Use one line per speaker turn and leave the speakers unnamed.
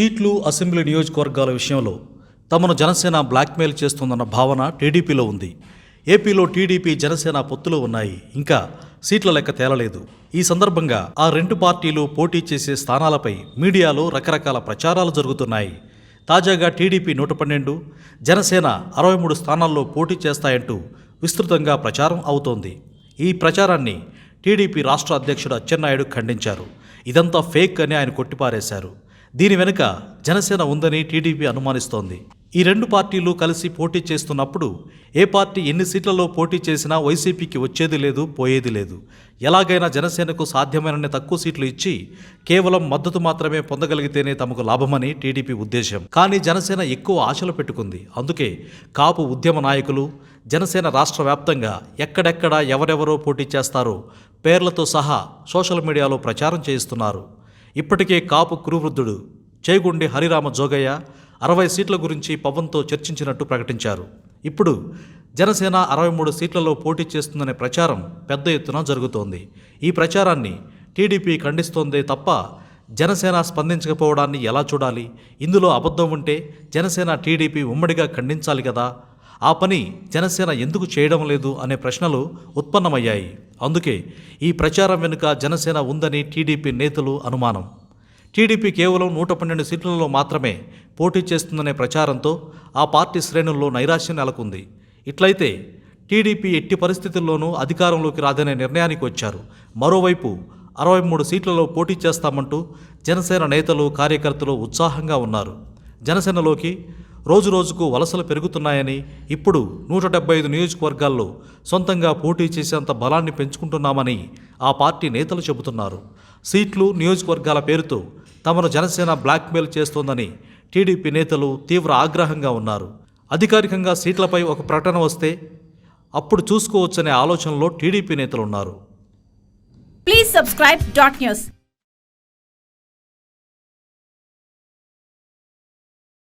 సీట్లు అసెంబ్లీ నియోజకవర్గాల విషయంలో తమను జనసేన బ్లాక్మెయిల్ చేస్తుందన్న భావన టీడీపీలో ఉంది. ఏపీలో టీడీపీ జనసేన పొత్తులు ఉన్నాయి. ఇంకా సీట్ల లెక్క తేలలేదు. ఈ సందర్భంగా ఆ రెండు పార్టీలు పోటీ చేసే స్థానాలపై మీడియాలో రకరకాల ప్రచారాలు జరుగుతున్నాయి. తాజాగా టీడీపీ నూట పన్నెండు జనసేన అరవై మూడు స్థానాల్లో పోటీ చేస్తాయంటూ విస్తృతంగా ప్రచారం అవుతోంది. ఈ ప్రచారాన్ని టీడీపీ రాష్ట్ర అధ్యక్షుడు అచ్చెన్నాయుడు ఖండించారు. ఇదంతా ఫేక్ అని ఆయన కొట్టిపారేశారు. దీని వెనుక జనసేన ఉందని టీడీపీ అనుమానిస్తోంది. ఈ రెండు పార్టీలు కలిసి పోటీ చేస్తున్నప్పుడు ఏ పార్టీ ఎన్ని సీట్లలో పోటీ చేసినా వైసీపీకి వచ్చేది లేదు పోయేది లేదు. ఎలాగైనా జనసేనకు సాధ్యమైనన్ని తక్కువ సీట్లు ఇచ్చి కేవలం మద్దతు మాత్రమే పొందగలిగితేనే తమకు లాభమని టీడీపీ ఉద్దేశం. కానీ జనసేన ఎక్కువ ఆశలు పెట్టుకుంది. అందుకే కాపు ఉద్యమ నాయకులు జనసేన రాష్ట్ర వ్యాప్తంగా ఎక్కడెక్కడ ఎవరెవరో పోటీ చేస్తారో పేర్లతో సహా సోషల్ మీడియాలో ప్రచారం చేయిస్తున్నారు. ఇప్పటికే కాపు కురువృద్ధుడు చేగుండి హరిరామ జోగయ్య అరవై సీట్ల గురించి పవన్తో చర్చించినట్టు ప్రకటించారు. ఇప్పుడు జనసేన అరవై మూడు సీట్లలో పోటీ చేస్తుందనే ప్రచారం పెద్ద ఎత్తున జరుగుతోంది. ఈ ప్రచారాన్ని టీడీపీ ఖండిస్తోందే తప్ప జనసేన స్పందించకపోవడాన్ని ఎలా చూడాలి? ఇందులో అబద్ధం ఉంటే జనసేన టీడీపీ ఉమ్మడిగా ఖండించాలి కదా? ఆ పని జనసేన ఎందుకు చేయడం లేదు అనే ప్రశ్నలు ఉత్పన్నమయ్యాయి. అందుకే ఈ ప్రచారం వెనుక జనసేన ఉందని టీడీపీ నేతలు అనుమానం. టీడీపీ కేవలం నూట పన్నెండు సీట్లలో మాత్రమే పోటీ చేస్తుందనే ప్రచారంతో ఆ పార్టీ శ్రేణుల్లో నైరాశ్యం నెలకొంది. ఇట్లయితే టీడీపీ ఎట్టి పరిస్థితుల్లోనూ అధికారంలోకి రాదనే నిర్ణయానికి వచ్చారు. మరోవైపు అరవై మూడు సీట్లలో పోటీ చేస్తామంటూ జనసేన నేతలు కార్యకర్తలు ఉత్సాహంగా ఉన్నారు. జనసేనలోకి రోజురోజుకు వలసలు పెరుగుతున్నాయని ఇప్పుడు నూట డెబ్బై ఐదు నియోజకవర్గాల్లో సొంతంగా పోటీ చేసేంత బలాన్ని పెంచుకుంటున్నామని ఆ పార్టీ నేతలు చెబుతున్నారు. సీట్లు నియోజకవర్గాల పేరుతో తమను జనసేన బ్లాక్మెయిల్ చేస్తోందని టీడీపీ నేతలు తీవ్ర ఆగ్రహంగా ఉన్నారు. అధికారికంగా సీట్లపై ఒక ప్రకటన వస్తే అప్పుడు చూసుకోవచ్చనే ఆలోచనలో టీడీపీ నేతలు ఉన్నారు.
Please subscribe dot news.